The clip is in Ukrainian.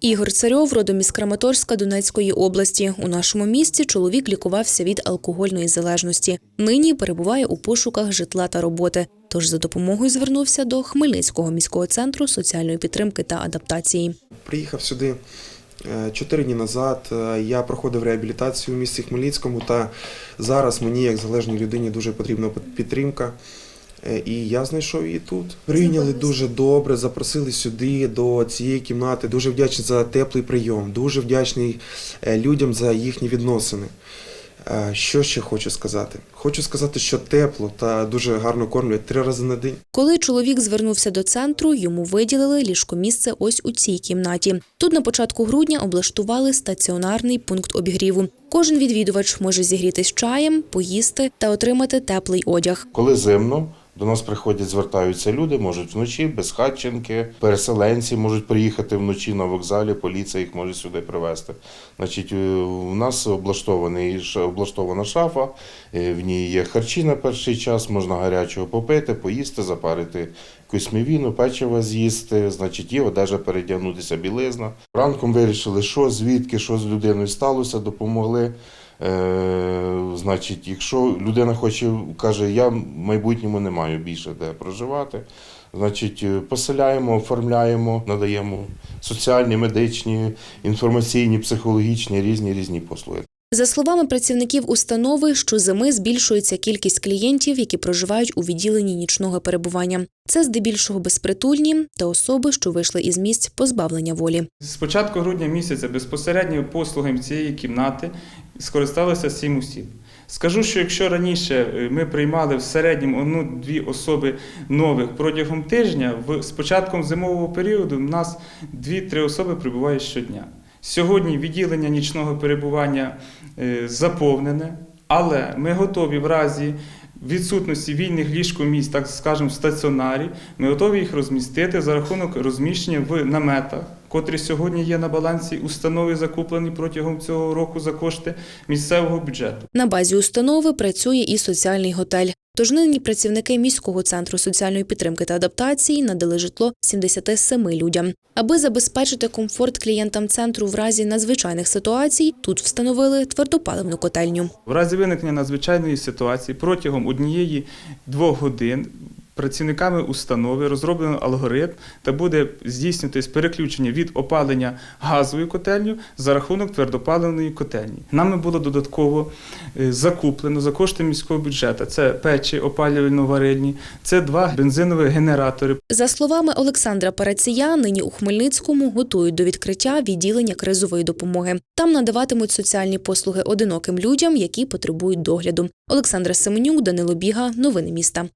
Ігор Царьов родом із Краматорська Донецької області. У нашому місті чоловік лікувався від алкогольної залежності. Нині перебуває у пошуках житла та роботи. Тож за допомогою звернувся до Хмельницького міського центру соціальної підтримки та адаптації. Приїхав сюди е, чотири дні назад. Е, Я проходив реабілітацію в місті Хмельницькому, та зараз мені, як залежній людині, дуже потрібна підтримка. Е, І я знайшов її тут. Прийняли дуже добре, запросили сюди до цієї кімнати. Дуже вдячний за теплий прийом, дуже вдячний е, людям за їхні відносини. Е, Що ще хочу сказати? Хочу сказати, що тепло та дуже гарно кормлять три рази на день. Коли чоловік звернувся до центру, йому виділили ліжкомісце ось у цій кімнаті. Тут на початку грудня облаштували стаціонарний пункт обігріву. Кожен відвідувач може зігрітись чаєм, поїсти та отримати теплий одяг. Коли зимно, до нас приходять, звертаються люди, можуть вночі, безхатченки, переселенці можуть приїхати вночі на вокзалі, поліція їх може сюди привезти. Значить, е, у нас облаштований, облаштована шафа, е, в ній є харчі на перший час, можна гарячого попити, поїсти, запарити якусь мівіну, печиво з'їсти, значить, є одежа передягнутися, білизна. Ранком вирішили, що, звідки, що з людиною сталося, допомогли. Е, значить, якщо людина хоче, каже, я в майбутньому не маю більше де проживати, значить, е, поселяємо, оформляємо, надаємо соціальні, медичні, інформаційні, психологічні, різні різні послуги. За словами працівників установи, щозими збільшується кількість клієнтів, які проживають у відділенні нічного перебування. Це здебільшого безпритульні та особи, що вийшли із місць позбавлення волі. З початку грудня місяця безпосередньо послугами цієї кімнати скористалися сім осіб. Скажу, що якщо раніше е, ми приймали в середньому одну-дві особи нових протягом тижня, з початком зимового періоду в нас дві-три особи прибувають щодня. Сьогодні відділення нічного перебування е, заповнене, але ми готові в разі відсутності вільних ліжкомісць, так скажемо, в стаціонарі, ми готові їх розмістити за рахунок розміщення в наметах, котрі сьогодні є на балансі установи, закуплені протягом цього року за кошти місцевого бюджету. На базі установи працює і соціальний готель. Тож нині працівники міського центру соціальної підтримки та адаптації надали житло 77 людям. Аби забезпечити комфорт клієнтам центру в разі надзвичайних ситуацій, тут встановили твердопаливну котельню. В разі виникнення надзвичайної ситуації протягом однієї двох годин працівниками установи розроблено алгоритм та буде здійснюватись переключення від опалення газовою котельню за рахунок твердопаливної котельні. Нами було додатково е, закуплено за кошти міського бюджету. Це печі опалювально-варильні, це два бензинові генератори, За словами Олександра Парація, нині у Хмельницькому готують до відкриття відділення кризової допомоги. Там надаватимуть соціальні послуги одиноким людям, які потребують догляду. Олександра Семенюк, Данило Біга, новини міста.